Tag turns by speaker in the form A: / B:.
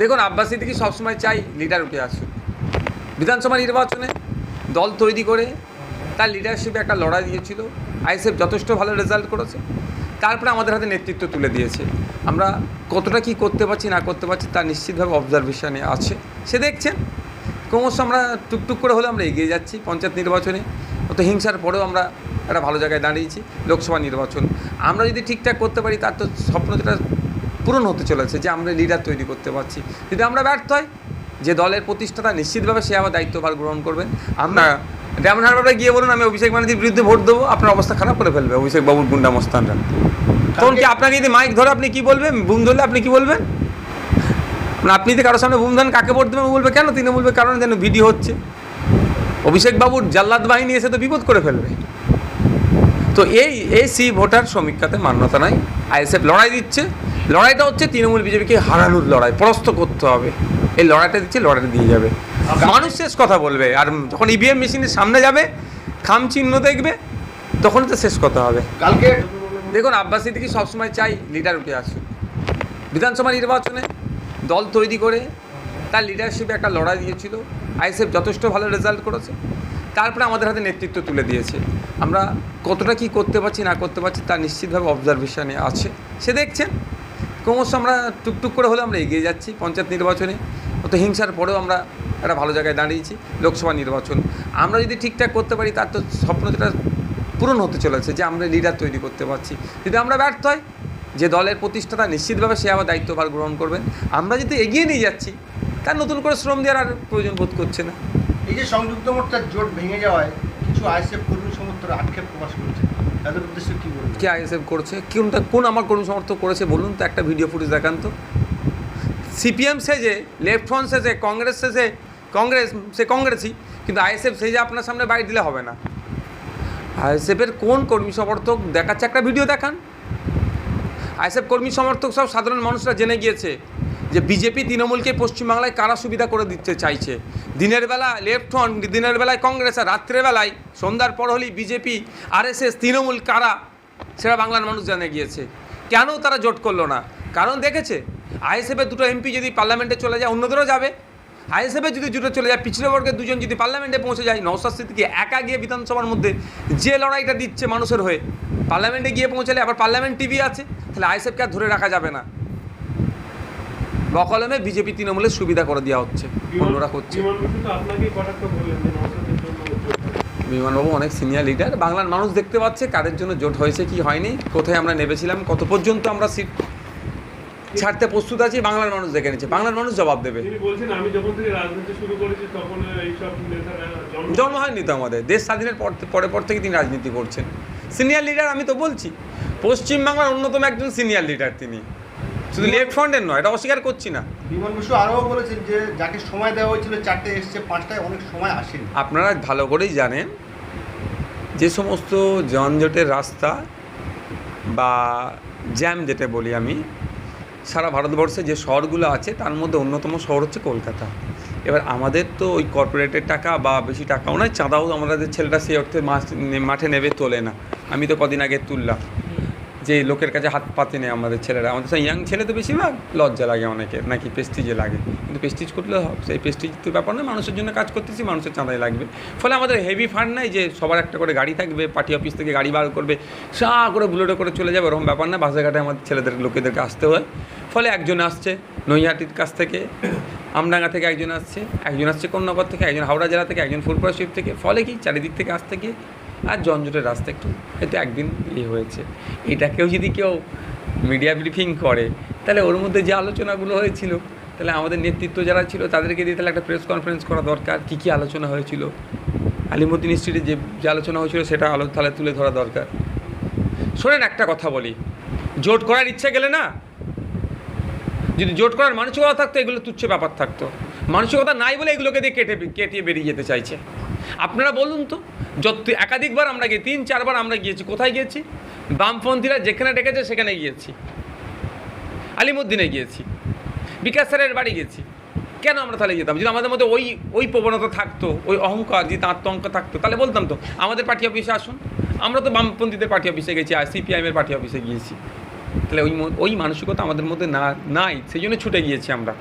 A: দেখুন, আব্বাস সিদ্দিকি সবসময় চাই লিডার উঠে আসুক। বিধানসভা নির্বাচনে দল তৈরি করে তার লিডারশিপে একটা লড়াই দিয়েছিল। আইএসএফ যথেষ্ট ভালো রেজাল্ট করেছে। তারপরে আমাদের হাতে নেতৃত্ব তুলে দিয়েছে। আমরা কতটা কি করতে পারছি, না করতে পারছি তার নিশ্চিতভাবে অবজারভেশনে আছে। সে দেখছেন, ক্রমশ আমরা টুকটুক করে হলে আমরা এগিয়ে যাচ্ছি পঞ্চায়েত নির্বাচনে। অত হিংসার পরেও আমরা একটা ভালো জায়গায় দাঁড়িয়েছি, লোকসভা নির্বাচন। আমরা যদি ঠিকঠাক করতে পারি, তার তো স্বপ্ন যেটা পূরণ হতে চলেছে, যে আমরা লিডার তৈরি করতে পারছি। যদি আমরা ব্যর্থ হয় যে দলের প্রতিষ্ঠাতা নিশ্চিতভাবে সে আবার দায়িত্বভার গ্রহণ করবেন। আমরা ডেমন হারবারে গিয়ে বলুন, আমি অভিষেক ব্যানার্জির বিরুদ্ধে ভোট দেবো, আপনার অবস্থা খারাপ করে ফেলবে অভিষেক বাবুর গুন্ডা মস্তানরা। তখন কি আপনাকে যদি মাইক ধরে আপনি কি বলবেন? বুম ধরলে আপনি কি বলবেন? না আপনি যদি কারোর সামনে বুম দেন কাকে ভোট দেবেন বলবে, কেন তিনি বলবে কারণ যেন ভিডিও হচ্ছে? অভিষেক বাবুর জাল্লাদ বাহিনী এসে তো বিপদ করে ফেলবে। তো এই এই সি ভোটার সমীক্ষাতে মান্যতা নাই। আইএসএফ লড়াই দিচ্ছে। লড়াইটা হচ্ছে তৃণমূল বিজেপিকে হারানোর লড়াই। পরাস্ত করতে হবে। এই লড়াইটা দিচ্ছে লড়াইটা দিয়ে যাবে। মানুষ শেষ কথা বলবে। আর যখন ইভিএম মেশিনের সামনে যাবে খাম চিহ্ন দেখবে তখন তো শেষ কথা হবে।
B: কালকে
A: দেখুন আব্বাস সিদ্দিকি সবসময় চাই লিডার উঠে আসুক। বিধানসভা নির্বাচনে দল তৈরি করে তার লিডারশিপে একটা লড়াই দিয়েছিল। আইএসএফ যথেষ্ট ভালো রেজাল্ট করেছে। তারপরে আমাদের হাতে নেতৃত্ব তুলে দিয়েছে। আমরা কতটা কি করতে পারছি, না করতে পারছি তা নিশ্চিতভাবে অবজারভেশনে আছে। সে দেখছেন, ক্রমশ আমরা টুকটুক করে হলে আমরা এগিয়ে যাচ্ছি পঞ্চায়েত নির্বাচনে। অত হিংসার পরেও আমরা একটা ভালো জায়গায় দাঁড়িয়েছি, লোকসভা নির্বাচন। আমরা যদি ঠিকঠাক করতে পারি, তার তো স্বপ্ন যেটা পূরণ হতে চলেছে যে আমরা লিডার তৈরি করতে পারছি। যদি আমরা ব্যর্থ হয় যে দলের প্রতিষ্ঠাতা নিশ্চিতভাবে সে আবার দায়িত্বভার গ্রহণ করবেন। আমরা যদি এগিয়ে নিয়ে যাচ্ছি, তার নতুন করে শ্রম দেওয়ার আর প্রয়োজন বোধ করছে না।
B: এই যে সংযুক্ত মোর্চার জোট ভেঙে যাওয়ায় কিছু আইএসএফ কর্মী সমর্থকরা আক্ষেপ প্রকাশ করছে। তাদের উদ্দেশ্যে কি বলবেন?
A: কে আইএসএফ করছে? কোনটা, কোন আমার কর্মী সমর্থক করেছে বলুন তো, একটা ভিডিও ফুটেজ দেখান তো। সিপিএম সেজে লেফট ফ্রন্ট সেজে কংগ্রেস সেজে কংগ্রেস, সে কংগ্রেসই, কিন্তু আইএসএফ সেজে আপনার সামনে বাইরে দিলে হবে না। আইএসএফের কোন কর্মী সমর্থক, দেখাচ্ছে একটা ভিডিও দেখান। আইএসএফ কর্মী সমর্থক সব সাধারণ মানুষরা জেনে গিয়েছে। যে বিজেপি তৃণমূলকে পশ্চিমবাংলায় কারা সুবিধা করে দিতে চাইছে? দিনের বেলা লেফট ফ্রন্ট দিনের বেলায় কংগ্রেস আর রাত্রেবেলায় সন্ধ্যার পর হলেই বিজেপি আরএসএস তৃণমূল কারা? সেটা বাংলার মানুষ জানে গিয়েছে। কেন তারা জোট করল না? কারণ দেখেছে আইএসএফের দুটো এমপি যদি পার্লামেন্টে চলে যায়, অন্যদেরও যাবে। আইএসএফের যদি দুটো চলে যায়, পিছড়ে বর্গের দুজন যদি পার্লামেন্টে পৌঁছে যায় নৌসাদ সিদ্দিকি একা গিয়ে বিধানসভার মধ্যে যে লড়াইটা দিচ্ছে মানুষের হয়ে, পার্লামেন্টে গিয়ে পৌঁছালে আবার পার্লামেন্ট টিভি আছে, তাহলে আইএসএফকে আর ধরে রাখা যাবে না। বকলমে বিজেপি তৃণমূলের সুবিধা করে দেওয়া হচ্ছে অন্যরা করছে। বিমানবাবু অনেক সিনিয়র লিডার বাংলার মানুষ দেখতে পাচ্ছে কাদের জন্য জোট হয়েছে কি হয়নি কোথায় আমরা নেমেছিলাম কত পর্যন্ত আমরা সিট ছাড়তে প্রস্তুত আছি বাংলার মানুষ দেখে নিচ্ছে বাংলার মানুষ জবাব দেবে।
C: জন্ম
A: হয়নি তো আমাদের দেশ স্বাধীনের পর পরে পর থেকে তিনি রাজনীতি করছেন। সিনিয়র লিডার আমি তো বলছি পশ্চিমবাংলার অন্যতম একজন সিনিয়র লিডার তিনি। শুধু লেফট ফ্রন্টের নয় এটা অস্বীকার করছি না।
B: বিমান বসু আরও বলেছেন যে যাকে সময় দেওয়া হয়েছিল চারটে এসছে পাঁচটায় অনেক সময় আসেনি।
A: আপনারা ভালো করেই জানেন যে সমস্ত যানজটের রাস্তা বা জ্যাম যেটা বলি আমি সারা ভারতবর্ষে যে শহরগুলো আছে তার মধ্যে অন্যতম শহর হচ্ছে কলকাতা। এবার আমাদের তো ওই কর্পোরেটের টাকা বা বেশি টাকাও নয় চাঁদাও আমাদের ছেলেরা সেই অর্থে মাঠে নেবে তোলে না। আমি তো কদিন আগে তুললাম। যে লোকের কাছে হাত পাতে নেই আমাদের ছেলেরা। আমাদের সেই ইয়াং ছেলে তো বেশিরভাগ লজ্জা লাগে অনেকের, নাকি প্রেস্টিজে লাগে। কিন্তু প্রেস্টিজ করলে সেই প্রেস্টিজ তো ব্যাপার নয়, মানুষের জন্য কাজ করতেছি, মানুষের চাঁদাই লাগবে। ফলে আমাদের হেভি ফান্ড নাই যে সবার একটা করে গাড়ি থাকবে পার্টি অফিস থেকে গাড়ি বার করবে, সা করে বুলেটে করে চলে যাবে, ওরকম ব্যাপার না বাসে ঘাটে আমাদের ছেলেদের, লোকেদেরকে আসতে হয়। ফলে একজন আসছে নৈহাটির কাছ থেকে, আমডাঙ্গা থেকে একজন আসছে একজন আসছে কন্যাগর থেকে, একজন হাওড়া জেলা থেকে, একজন ফুলপুরা শিব থেকে। ফলে কি? চারিদিক থেকে আসতে গিয়ে আর জঞ্জটের রাস্তা একটু, হয়তো একদিন ইয়ে হয়েছে। এটাকেও যদি কেউ মিডিয়া ব্রিফিং করে, তাহলে ওর মধ্যে যে আলোচনাগুলো হয়েছিল, তাহলে আমাদের নেতৃত্ব যারা ছিল, তাদেরকে দিয়ে তাহলে একটা প্রেস কনফারেন্স করা দরকার, কী কী আলোচনা হয়েছিল। আলিমুদ্দিন স্ট্রিটে যে যে আলোচনা হয়েছিল, সেটা আলো তাহলে তুলে ধরা দরকার। শোনেন একটা কথা বলি, জোট করার ইচ্ছে গেলে না, যদি জোট করার মানসিকতা থাকতো, এগুলো তুচ্ছ ব্যাপার থাকতো। মানসিকতা নাই বলে এগুলোকে দিয়ে কেটে কেটিয়ে বেরিয়ে যেতে চাইছে। আপনারা বলুন তো, যত একাধিকবার আমরা গিয়ে তিন, চারবার আমরা গিয়েছি। কোথায় গিয়েছি? বামপন্থীরা যেখানে ডেকেছে, সেখানে গিয়েছি। আলিমুদ্দিনে গিয়েছি। বিকাশ স্যারের বাড়ি গেছি কেন আমরা তাহলে যেতাম? যদি আমাদের মধ্যে ওই ওই প্রবণতা থাকতো, ওই অহংকার, যদি আত্মহংকার থাকতো, তাহলে বলতাম তো, আমাদের পার্টি অফিসে আসুন। আমরা তো বামপন্থীদের পার্টি অফিসে গেছি, আর সিপিআইএমের পার্টি অফিসে গিয়েছি। তাহলে ওই ওই মানসিকতা আমাদের মধ্যে না নাই, সেই জন্য ছুটে গিয়েছি আমরা।